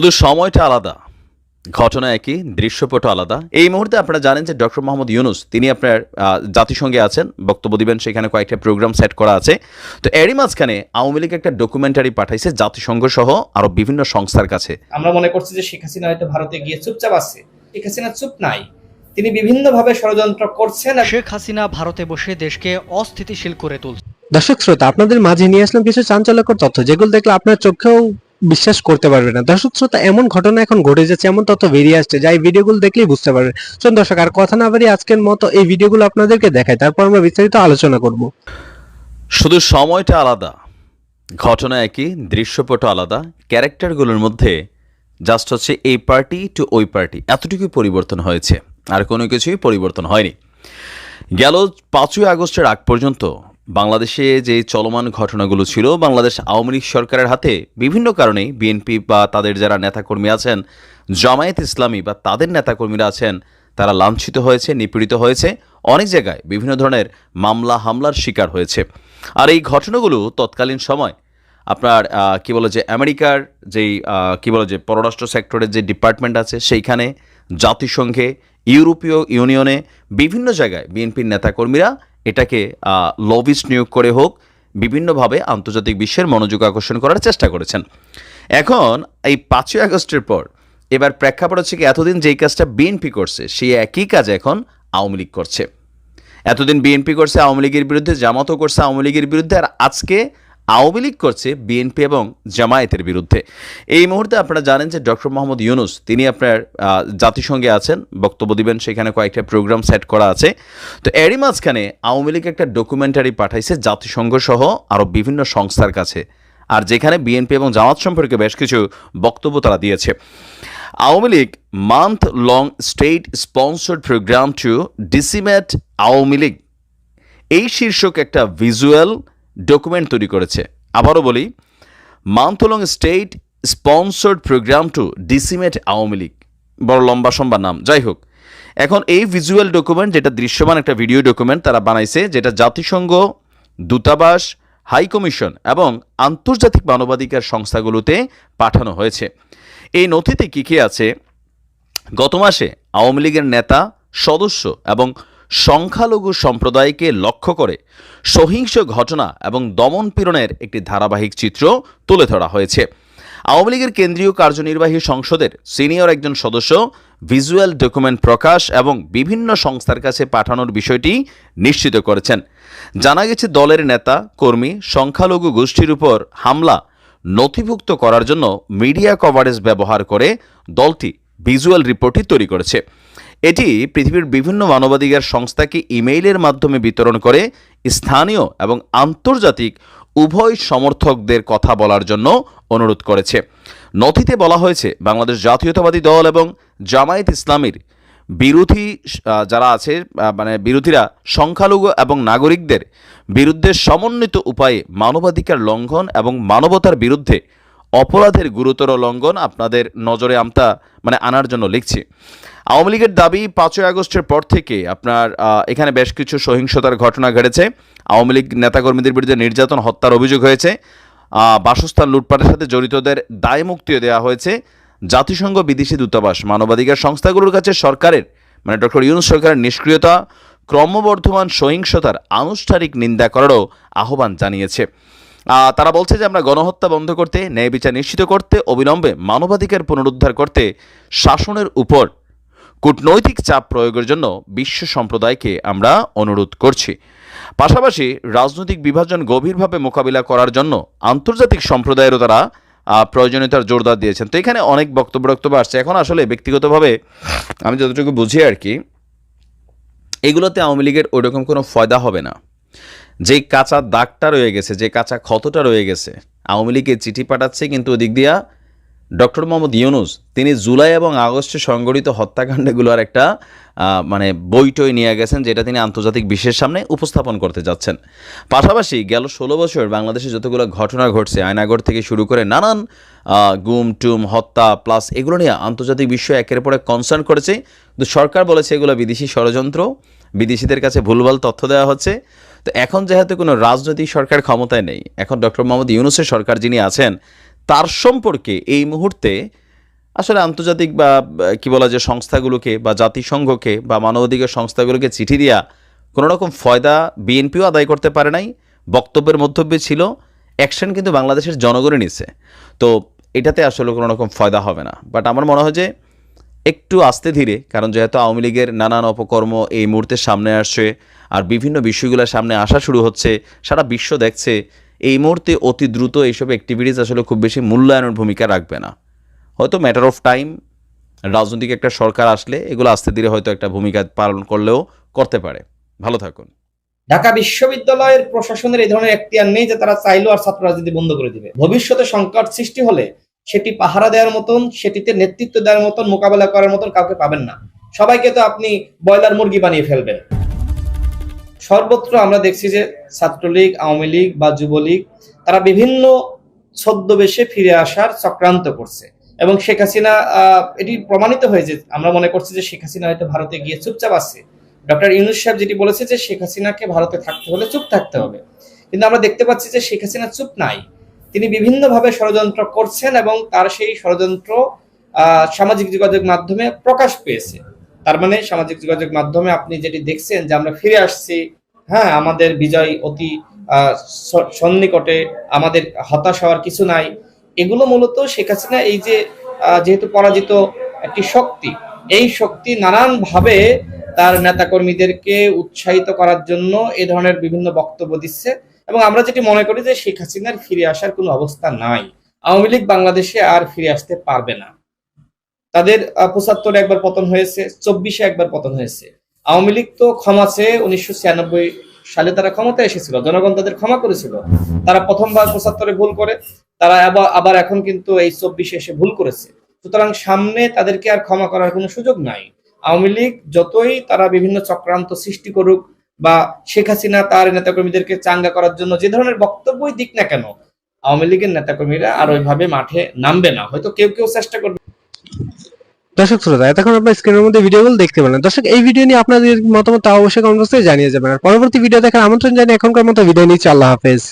শুধু সময়টা আলাদা ঘটনা একই দৃশ্যপট আলাদা। এই মুহূর্তে আপনারা জানেন যে ডক্টর মোহাম্মদ ইউনুস তিনি আপনার জাতিসংঘে আছেন বক্তব্য দিবেন সেখানে কয়েকটা প্রোগ্রাম সেট করা আছে। তো এরই মাঝখানে আওয়ামী লীগ একটা ডকুমেন্টারি পাঠাইছে জাতিসংঘ সহ আরও বিভিন্ন সংস্থার কাছে। আমরা মনে করছি যে শেখ হাসিনা হয়তো ভারতে গিয়ে চুপচাপ আছে। শেখ হাসিনা চুপ নাই। তিনি বিভিন্নভাবে ষড়যন্ত্র করছেন শেখ হাসিনা ভারতে বসে দেশকে অস্থিতিশীল করে তুলছে। দর্শক শ্রোতা আপনাদের মাঝে নিয়ে আসলাম কিছু চাঞ্চল্যকর তথ্য যেগুলো দেখলে আপনার চোখেও বিশ্বাস করতে পারবে না। দর্শক শ্রোতা, এমন ঘটনা এখন ঘটে যাচ্ছে, এমন তথ্য বেরিয়ে আসছে, যা এই ভিডিওগুলো দেখলেই বুঝতে পারবেন শোন দর্শক, আর কথা না বাড়িয়ে আজকের মতো এই ভিডিওগুলো আপনাদেরকে দেখাই, তারপর আমরা বিস্তারিত আলোচনা করব। শুধু সময়টা আলাদা, ঘটনা একই দৃশ্যপট আলাদা, ক্যারেক্টারগুলোর মধ্যে জাস্ট হচ্ছে এই পার্টি টু ওই পার্টি এতটুকুই পরিবর্তন হয়েছে, আর কোনো কিছুই পরিবর্তন হয়নি। গেল পাঁচই আগস্টের আগ পর্যন্ত বাংলাদেশে যে চলমান ঘটনাগুলো ছিল, বাংলাদেশ আওয়ামী লীগ সরকারের হাতে বিভিন্ন কারণেই বিএনপি বা তাদের যারা নেতাকর্মী আছেন, জামায়াত ইসলামী বা তাদের নেতাকর্মীরা আছেন, তারা লাঞ্ছিত হয়েছে, নিপীড়িত হয়েছে। অনেক জায়গায় বিভিন্ন ধরনের মামলা, হামলার শিকার হয়েছে। আর এই ঘটনাগুলো তৎকালীন সময় আপনার কি বলে যে আমেরিকার যেই কি বলে যে পররাষ্ট্র সেক্টরের যে ডিপার্টমেন্ট আছে, সেইখানে জাতিসংঘে, ইউরোপীয় ইউনিয়নে বিভিন্ন জায়গায় বিএনপির নেতাকর্মীরা এটাকে লবিস্ট নিয়োগ করে হোক, বিভিন্নভাবে আন্তর্জাতিক বিশ্বের মনোযোগ আকর্ষণ করার চেষ্টা করেছেন। এখন, এই পাঁচই আগস্টের পর, এবার প্রেক্ষাপট হচ্ছে কি, এতদিন যেই কাজটা বিএনপি করছে, সেই একই কাজ এখন আওয়ামী লীগ করছে। এতদিন বিএনপি করছে আওয়ামী লীগের বিরুদ্ধে, জামাতও করছে আওয়ামী লীগের বিরুদ্ধে, আর আজকে আওয়ামী লীগ করছে বিএনপি এবং জামায়াতের বিরুদ্ধে। এই মুহূর্তে আপনারা জানেন যে ডক্টর মোহাম্মদ ইউনুস, তিনি আপনার জাতিসংঘে আছেন, বক্তব্য দিবেন, সেখানে কয়েকটা প্রোগ্রাম সেট করা আছে। তো এরই মাঝখানে আওয়ামী লীগ একটা ডকুমেন্টারি পাঠাইছে জাতিসংঘ সহ আরও বিভিন্ন সংস্থার কাছে, আর যেখানে বিএনপি এবং জামাত সম্পর্কে বেশ কিছু বক্তব্য তারা দিয়েছে। Awami League month long state sponsored programme to decimate Awami League. এই শীর্ষক একটা ভিজুয়াল ডকুমেন্ট তৈরি করেছে। আবারও বলি month long state sponsored programme to decimate Awami League বড় লম্বা সম্বা নাম। যাই হোক, এখন এই ভিজুয়াল ডকুমেন্ট যেটা দৃশ্যমান একটা ভিডিও ডকুমেন্ট তারা বানাইছে, যেটা জাতিসংঘ, দূতাবাস হাই কমিশন এবং আন্তর্জাতিক মানবাধিকার সংস্থাগুলোতে পাঠানো হয়েছে। এই নথিতে কী কী আছে? গত মাসে আওয়ামী লীগের নেতা, সদস্য এবং সংখ্যালঘু সম্প্রদায়কে লক্ষ্য করে সহিংস ঘটনা এবং দমন পীড়নের একটি ধারাবাহিক চিত্র তুলে ধরা হয়েছে। আওয়ামী লীগের কেন্দ্রীয় কার্যনির্বাহী সংসদের সিনিয়র একজন সদস্য, ভিজুয়াল ডকুমেন্ট প্রকাশ এবং বিভিন্ন সংস্থার কাছে পাঠানোর বিষয়টি নিশ্চিত করেছেন। জানা গেছে, দলের নেতা, কর্মী, সংখ্যালঘু গোষ্ঠীর উপর হামলা নথিভুক্ত করার জন্য মিডিয়া কভারেজ ব্যবহার করে দলটি ভিজুয়াল রিপোর্টটি তৈরি করেছে। এটি পৃথিবীর বিভিন্ন মানবাধিকার সংস্থাকে ইমেইলের মাধ্যমে বিতরণ করে স্থানীয় এবং আন্তর্জাতিক উভয় সমর্থকদের কথা বলার জন্য অনুরোধ করেছে। নথিতে বলা হয়েছে, বাংলাদেশ জাতীয়তাবাদী দল এবং জামায়াত ইসলামীর বিরোধী যারা আছে মানে বিরোধীরা সংখ্যালঘু এবং নাগরিকদের বিরুদ্ধে সমন্বিত উপায়ে মানবাধিকার লঙ্ঘন এবং মানবতার বিরুদ্ধে অপরাধের গুরুতর লঙ্ঘন আপনাদের নজরে আমতা মানে আনার জন্য লিখছি। আওয়ামী লীগের দাবি পাঁচই আগস্টের পর থেকে আপনার এখানে বেশ কিছু সহিংসতার ঘটনা ঘটেছে। আওয়ামী লীগ নেতাকর্মীদের বিরুদ্ধে নির্যাতন, হত্যার অভিযোগ হয়েছে। বাসস্থান লুটপাটের সাথে জড়িতদের দায় মুক্তিও দেওয়া হয়েছে। জাতিসংঘ বিদেশি দূতাবাস, মানবাধিকার সংস্থাগুলোর কাছে সরকারের মানে ডক্টর ইউনুস সরকারের নিষ্ক্রিয়তা, ক্রমবর্ধমান সহিংসতার আনুষ্ঠানিক নিন্দা করারও আহ্বান জানিয়েছে। তারা বলছে যে আমরা গণহত্যা বন্ধ করতে, ন্যায় বিচার নিশ্চিত করতে, অবিলম্বে মানবাধিকার পুনরুদ্ধার করতে শাসনের উপর কূটনৈতিক চাপ প্রয়োগের জন্য বিশ্ব সম্প্রদায়কে আমরা অনুরোধ করছি। পাশাপাশি রাজনৈতিক বিভাজন গভীরভাবে মোকাবিলা করার জন্য আন্তর্জাতিক সম্প্রদায়েরও তারা প্রয়োজনীয়তার জোরদার দিয়েছেন। তো এখানে অনেক বক্তব্য বক্তব্য আসছে। এখন আসলে ব্যক্তিগতভাবে আমি যতটুকু বুঝি আর কি, এগুলোতে আওয়ামী লীগের ওইরকম কোনো ফয়দা হবে না। যেই কাঁচা দাগটা রয়ে গেছে, যে কাঁচা ক্ষতটা রয়ে গেছে, আওয়ামী লীগের চিঠি পাঠাচ্ছে কিন্তু ওদিক দিয়া ডক্টর মোহাম্মদ ইউনুস, তিনি জুলাই এবং আগস্টে সংগঠিত হত্যাকাণ্ডগুলোর একটা মানে বইটই নিয়ে গেছেন যেটা তিনি আন্তর্জাতিক বিশ্বের সামনে উপস্থাপন করতে যাচ্ছেন। পাশাপাশি গেল ষোলো বছর বাংলাদেশে যতগুলো ঘটনা ঘটছে আয়নাগর থেকে শুরু করে নানান গুম, টুম, হত্যা, প্লাস এগুলো নিয়ে আন্তর্জাতিক বিশ্ব একের পর কনসার্ন করেছে। কিন্তু সরকার বলেছে এগুলো বিদেশি ষড়যন্ত্র, বিদেশিদের কাছে ভুলভাল তথ্য দেওয়া হচ্ছে। তো এখন যেহেতু কোনো রাজনৈতিক সরকার ক্ষমতায় নেই, এখন ডক্টর মোহাম্মদ ইউনুসের সরকার যিনি আছেন, তার সম্পর্কে এই মুহূর্তে আসলে আন্তর্জাতিক বা কি বলা যে সংস্থাগুলোকে বা জাতিসংঘকে বা মানবাধিকার সংস্থাগুলোকে চিঠি দিয়া কোনো রকম ফয়দা বিএনপিও আদায় করতে পারে নাই, বক্তব্যের মন্তব্যে ছিল, অ্যাকশন কিন্তু বাংলাদেশের জনগণে নিছে। তো এটাতে আসলে কোনো রকম ফয়দা হবে না। বাট আমার মনে হয় যে একটু আস্তে ধীরে, কারণ যেহেতু আওয়ামী লীগের নানান অপকর্ম এই মুহূর্তে সামনে আসছে আর বিভিন্ন বিষয়গুলো সামনে আসা শুরু হচ্ছে, সারা বিশ্ব দেখছে, এই মুহূর্তে অতি দ্রুত এইসব অ্যাক্টিভিটিস আসলে খুব বেশি মূল্যায়নের ভূমিকা রাখবে না। হয়তো ম্যাটার অফ টাইম রাজনৈতিক একটা সরকার আসলে এগুলো আস্তে ধীরে হয়তো একটা ভূমিকা পালন করলেও করতে পারে। ভালো থাকুন। ঢাকা বিশ্ববিদ্যালয়ের প্রশাসনের এই ধরনের এখতিয়ার নেই যে তারা চাইলেও আর ছাত্র রাজনীতি বন্ধ করে দিবে। ভবিষ্যতে সংকট সৃষ্টি হলে সেটি পাহারা দেওয়ার মতন, সেটিতে নেতৃত্ব দেওয়ার মতন, মোকাবেলা করার মতন কাউকে পাবেন না। সবাইকে তো আপনি ব্রয়লার মুরগি বানিয়ে ফেলবেন। সর্বত্র আমরা দেখছি যে ছাত্রলীগ, আওয়ামী লীগ বা যুবলীগ, তারা বিভিন্ন ছদ্মবেশে ফিরে আসার চক্রান্ত করছে। এবং শেখ হাসিনা এটি প্রমাণিত হয়েছে আমরা মনে করছি যে শেখ হাসিনা হয়তো ভারতে গিয়ে চুপচাপ আছে। ডক্টর ইউনুস সাহেব যেটি বলেছে যে শেখ হাসিনাকে ভারতে থাকতে হলে চুপ থাকতে হবে। কিন্তু আমরা দেখতে পাচ্ছি যে শেখ হাসিনা চুপ নাই। তিনি বিভিন্নভাবে ষড়যন্ত্র করছেন এবং তার সেই ষড়যন্ত্র সামাজিক যোগাযোগ মাধ্যমে প্রকাশ পেয়েছে। তার মানে সামাজিক যোগাযোগ মাধ্যমে আপনি যেটি দেখছেন যে আমরা ফিরে আসছি হ্যাঁ আমাদের বিজয় অতি সন্নিকটে, আমাদের হতাশ হওয়ার কিছু নাই। এগুলো মূলত শেখ হাসিনা এই যে যেহেতু পরাজিত একটি শক্তি, এই শক্তি নানান ভাবে তার নেতাকর্মীদেরকে উৎসাহিত করার জন্য এ ধরনের বিভিন্ন বক্তব্য দিচ্ছে। এবং আমরা যেটি মনে করি যে শেখ হাসিনার ফিরে আসার কোনো অবস্থা নাই। আওয়ামী লীগ বাংলাদেশে আর ফিরে আসতে পারবে না। তাদের পঁচাত্তরে একবার পতন হয়েছে, চব্বিশে একবার পতন হয়েছে। আওয়ামী লীগ তো ক্ষমা চেয়ে উনিশশো ছিয়ানব্বই সালে তারা ক্ষমতায় এসেছিল, জনগণ তাদের ক্ষমা করেছিল। তারা প্রথমবার পঁচাত্তরে ভুল করে, তারা আবার আবার এখন কিন্তু এই চব্বিশে এসে ভুল করেছে। সুতরাং সামনে তাদেরকে আর ক্ষমা করার কোনো সুযোগ নাই। আওয়ামী লীগ যতই তারা বিভিন্ন চক্রান্ত সৃষ্টি করুক বা শেখ হাসিনা, তার নেতাকর্মীদেরকে চাঙ্গা করার জন্য যে ধরনের বক্তব্যই দিক না কেন, আওয়ামী লীগের নেতাকর্মীরা আর ওইভাবে মাঠে নামবে না। হয়তো কেউ কেউ চেষ্টা করবে। দর্শক শ্রোতা, এতক্ষণ আপনার স্ক্রিনের মধ্যে ভিডিওগুলো দেখতে পেলেন। দর্শক, এই ভিডিও নিয়ে আপনাদের মতামত অবশ্যই কমেন্ট বক্সে জানিয়ে যাবেন। আর পরবর্তী ভিডিও দেখার আমন্ত্রণ জানিয়ে এখনকার মতো ভিডিও নিচ্ছি। আল্লাহ হাফেজ।